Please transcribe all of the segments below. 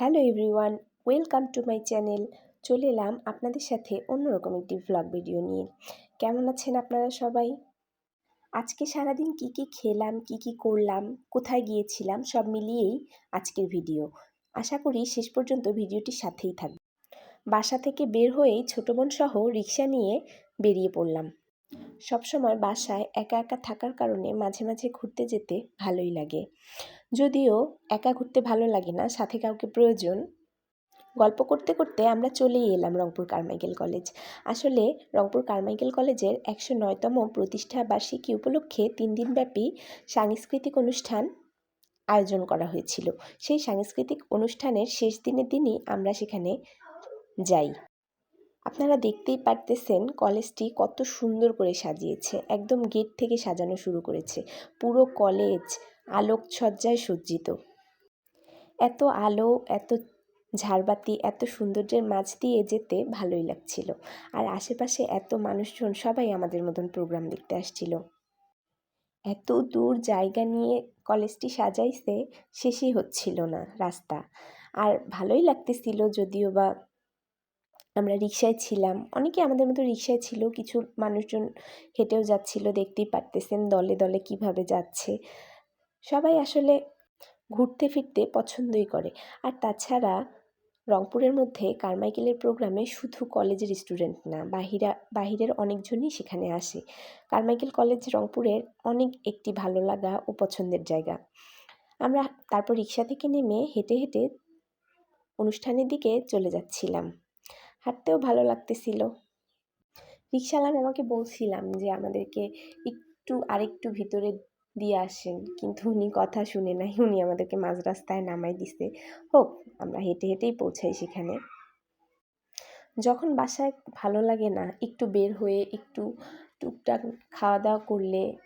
Hello everyone, welcome to my channel. চলে এলাম আপনাদের সাথে অন্যরকম একটি ভ্লগ ভিডিও নিয়ে। কেমন আছেন আপনারা সবাই? আজকে সারাদিন কি কি খেলাম, কি কি করলাম, কোথায় গিয়েছিলাম, সব মিলিয়েই আজকের ভিডিও আশা করি শেষ পর্যন্ত ভিডিওটি সাথেই থাকবে বাসা থেকে বের হয়েই ছোটো বোন সহ রিক্সা নিয়ে বেরিয়ে পড়লাম। সবসময় বাসায় একা একা থাকার কারণে মাঝে মাঝে ঘুরতে যেতে ভালোই লাগে। যদিও একা ঘুরতে ভালো লাগে না, সাথে কাউকে প্রয়োজন। গল্প করতে করতে আমরা চলেই এলাম রংপুর কারমাইকেল কলেজ। আসলে রংপুর কারমাইকেল কলেজের একশো নয়তম প্রতিষ্ঠা বার্ষিকী উপলক্ষে তিন দিনব্যাপী সাংস্কৃতিক অনুষ্ঠান আয়োজন করা হয়েছিল। সেই সাংস্কৃতিক অনুষ্ঠানের শেষ দিনের দিনই আমরা সেখানে যাই। আপনারা দেখতেই পারতেছেন কলেজটি কত সুন্দর করে সাজিয়েছে। একদম গেট থেকে সাজানো শুরু করেছে। পুরো কলেজ আলোকসজ্জায় সজ্জিত। এত আলো, এত ঝাড়বাতি, এত সৌন্দর্যের মাঝ দিয়ে যেতে ভালোই লাগছিল। আর আশেপাশে এত মানুষজন সবাই আমাদের মতন প্রোগ্রাম দেখতে আসছিল। এত দূর জায়গা নিয়ে কলেজটি সাজাইছে, শেষই হচ্ছিল না রাস্তা। আর ভালোই লাগতেছিল যদিও বা আমরা রিক্সায় ছিলাম। অনেকে আমাদের মতো রিক্সায় ছিল, কিছু মানুষজন হেঁটেও যাচ্ছিল, দেখতেই পারতেছেন দলে দলে কীভাবে যাচ্ছে। সবাই আসলে ঘুরতে ফিরতে পছন্দই করে। আর তাছাড়া রংপুরের মধ্যে কারমাইকেলের প্রোগ্রামে শুধু কলেজের স্টুডেন্ট না, বাহিরা, বাহিরের অনেকজনই সেখানে আসে। কারমাইকেল কলেজ রংপুরের অনেক একটি ভালো লাগা ও পছন্দের জায়গা। আমরা তারপর রিক্সা থেকে নেমে হেঁটে হেঁটে অনুষ্ঠানের দিকে চলে যাচ্ছিলাম। হাঁটতেও ভালো লাগতেছিল। রিক্সাওয়ালা আমাকে বলছিলাম যে, আমাদেরকে একটু আরেকটু ভিতরে দিয়ে আসেন। কিন্তু উনি কথা শুনে নাই। উনি আমাদেরকে মাঝ রাস্তায় নামাই দিছে। হোক, আমরা হেঁটে হেঁটেই পৌঁছাই সেখানে। যখন বাসায় ভালো লাগে না, একটু বের হয়ে একটু টুকটাক খাওয়া দাওয়া করলে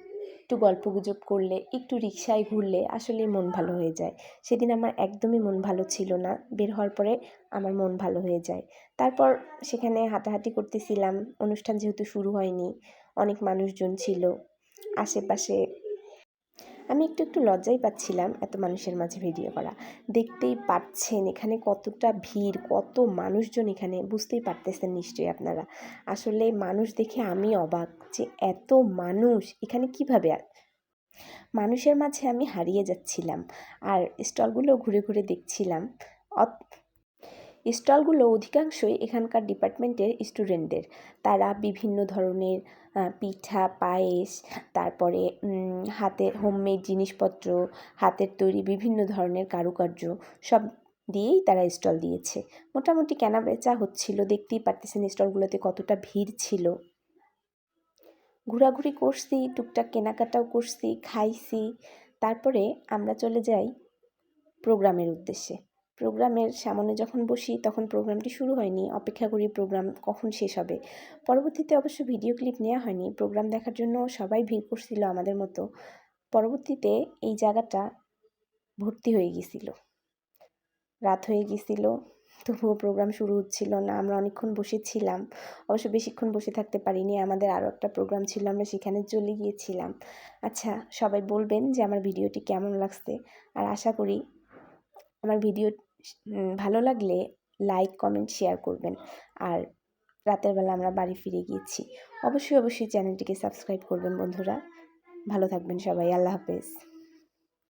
একটু গল্প গুজব করলে, একটু রিক্সায় ঘুরলে আসলেই মন ভালো হয়ে যায়। সেদিন আমার একদমই মন ভালো ছিল না। বের হওয়ার পরে আমার মন ভালো হয়ে যায়। তারপর সেখানে হাঁটাহাঁটি করতেছিলাম। অনুষ্ঠান যেহেতু শুরু হয়নি, অনেক মানুষজন ছিল। আশেপাশে আমি একটু একটু লজ্জাই পাচ্ছিলাম এত মানুষের মাঝে ভিডিও করা। দেখতেই পাচ্ছেন এখানে কতটা ভিড়, কত মানুষজন এখানে, বুঝতেই পারতেছেন নিশ্চয়ই আপনারা। আসলে মানুষ দেখে আমি অবাক যে এত মানুষ, এখানে কীভাবে মানুষের মাঝে আমি হারিয়ে যাচ্ছিলাম। আর স্টলগুলো ঘুরে ঘুরে দেখছিলাম। স্টলগুলো অধিকাংশই এখানকার ডিপার্টমেন্টের স্টুডেন্টদের। তারা বিভিন্ন ধরনের পিঠা, পায়েস, তারপরে হাতের হোমমেড জিনিসপত্র, হাতের তৈরি বিভিন্ন ধরনের কারুকার্য সব দিয়েই তারা স্টল দিয়েছে। মোটামুটি কেনা বেচা হচ্ছিল, দেখতেই পারতেছেন স্টলগুলোতে কতটা ভিড় ছিল। ঘোরাঘুরি করছি, টুকটাক কেনাকাটাও করছি, খাইছি, তারপরে আমরা চলে যাই প্রোগ্রামের উদ্দেশ্যে। প্রোগ্রামের সামনে যখন বসি, তখন প্রোগ্রামটি শুরু হয়নি। অপেক্ষা করি প্রোগ্রাম কখন শেষ হবে। পরবর্তীতে অবশ্য ভিডিও ক্লিপ নেওয়া হয়নি। প্রোগ্রাম দেখার জন্য সবাই ভিড় করছিল আমাদের মতো। পরবর্তীতে এই জায়গাটা ভর্তি হয়ে গেছিল রাত হয়ে গেছিল তবুও প্রোগ্রাম শুরু হচ্ছিল না। আমরা অনেকক্ষণ বসেছিলাম। অবশ্য বেশিক্ষণ বসে থাকতে পারিনি। আমাদের আরও একটা প্রোগ্রাম ছিল, আমরা সেখানে চলে গিয়েছিলাম। আচ্ছা সবাই বলবেন যে আমার ভিডিওটি কেমন লাগছে। আর আশা করি আমার ভিডিও ভালো লাগলে লাইক কমেন্ট শেয়ার করবেন। আর রাতের বেলা আমরা বাড়ি ফিরে গিয়েছি। অবশ্যই অবশ্যই চ্যানেলটিকে সাবস্ক্রাইব করবেন বন্ধুরা। ভালো থাকবেন সবাই। আল্লাহ হাফেজ।